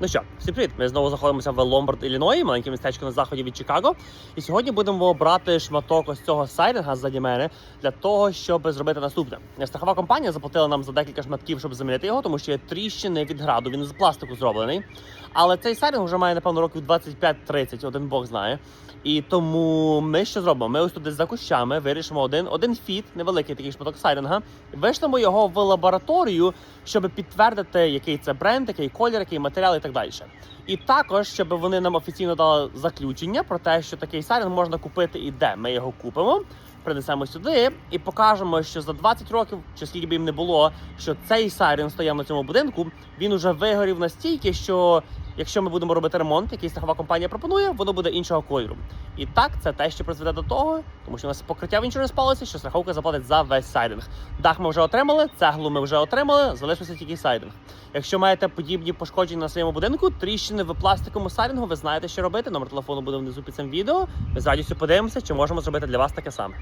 Ну що, всім привіт! Ми знову знаходимося в Ломбард, Ілліної, маленьке містечко на заході від Чикаго. І сьогодні будемо брати шматок ось цього сайдинга ззаді мене для того, щоб зробити наступне. Страхова компанія заплатила нам за декілька шматків, щоб замінити його, тому що є тріщини від граду. Він з пластику зроблений. Але цей сайдинг вже має напевно років 25-30, один бог знає. І тому ми що зробимо? Ми ось десь за кущами вирішимо один, один фіт, невеликий такий шматок сайдинга, вишлемо його в лабораторію, щоб підтвердити, який це бренд, який колір, який матеріал так далі. І також, щоб вони нам офіційно дали заключення про те, що такий сайдинг можна купити і де ми його купимо. Принесемо сюди і покажемо, що за 20 років, чи скільки б їм не було, що цей сайрен стояв на цьому будинку, він уже вигорів настільки, що якщо ми будемо робити ремонт, який страхова компанія пропонує, воно буде іншого кольору. І так, це те, що призведе до того, тому що у нас покриття в іншому спалося, що страховка заплатить за весь сайдинг. Дах ми вже отримали, цеглу ми вже отримали, залишився тільки сайдинг. Якщо маєте подібні пошкодження на своєму будинку, тріщини в пластиковому сайдингу, ви знаєте, що робити. Номер телефону буде внизу під цим відео. Ми з радістю подивимося, чи можемо зробити для вас таке саме.